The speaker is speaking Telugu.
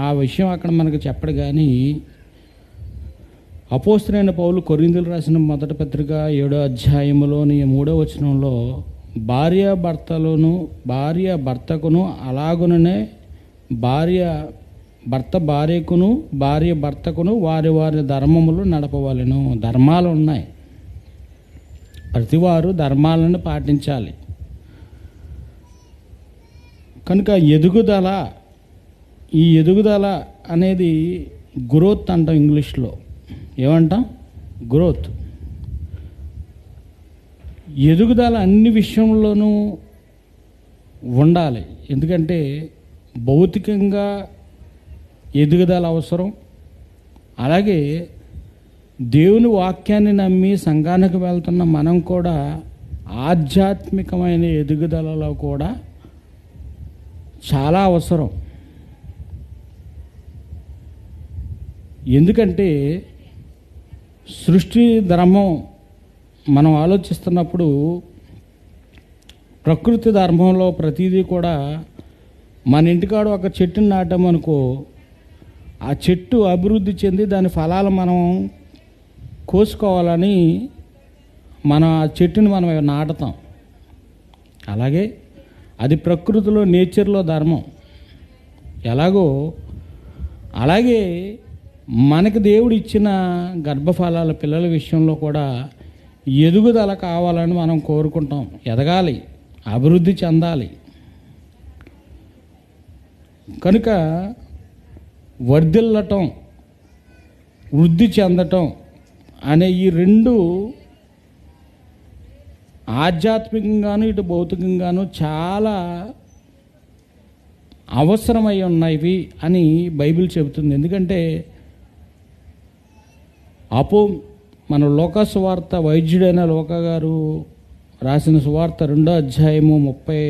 ఆ విషయం అక్కడ మనకు చెప్పడు కానీ అపోస్తులైన పౌలు కొరిందులు రాసిన మొదటి పత్రిక ఏడో అధ్యాయములోని మూడో వచనంలో భార్య భర్తలోను భార్య భర్తకును అలాగుననే భార్య భర్త భార్యకును భార్య భర్తకును వారి వారి ధర్మములు నడపవలెను. ధర్మాలు ఉన్నాయి. ప్రతివారు ధర్మాలను పాటించాలి. కనుక ఎదుగుదల ఈ ఎదుగుదల అనేది గ్రోత్ అంటాం ఇంగ్లీష్లో. ఏమంటాం? గ్రోత్ ఎదుగుదల అన్ని విషయంలోనూ ఉండాలి. ఎందుకంటే భౌతికంగా ఎదుగుదల అవసరం. అలాగే దేవుని వాక్యాన్ని నమ్మి సంఘానికి వెళ్తున్న మనం కూడా ఆధ్యాత్మికమైన ఎదుగుదలలో కూడా చాలా అవసరం. ఎందుకంటే సృష్టి ధర్మం మనం ఆలోచిస్తున్నప్పుడు ప్రకృతి ధర్మంలో ప్రతిదీ కూడా మన ఇంటికాడ ఒక చెట్టుని నాటామనుకో ఆ చెట్టు అభివృద్ధి చెంది దాని ఫలాలు మనం కోసుకోవాలని మనం ఆ చెట్టుని మనం నాటుతాం. అలాగే అది ప్రకృతిలో నేచర్లో ధర్మం. ఎలాగో అలాగే మనకి దేవుడు ఇచ్చిన గర్భఫలాల పిల్లల విషయంలో కూడా ఎదుగుదల కావాలని మనం కోరుకుంటాం. ఎదగాలి అభివృద్ధి చెందాలి. కనుక వర్ధిల్లటం వృద్ధి చెందటం అనే ఈ రెండు ఆధ్యాత్మికంగాను ఇటు భౌతికంగాను చాలా అవసరమై ఉన్నవి అని బైబిల్ చెబుతుంది. ఎందుకంటే అపో మన లోక సువార్త వైద్యుడైన లోక గారు రాసిన సువార్త రెండో అధ్యాయము ముప్పై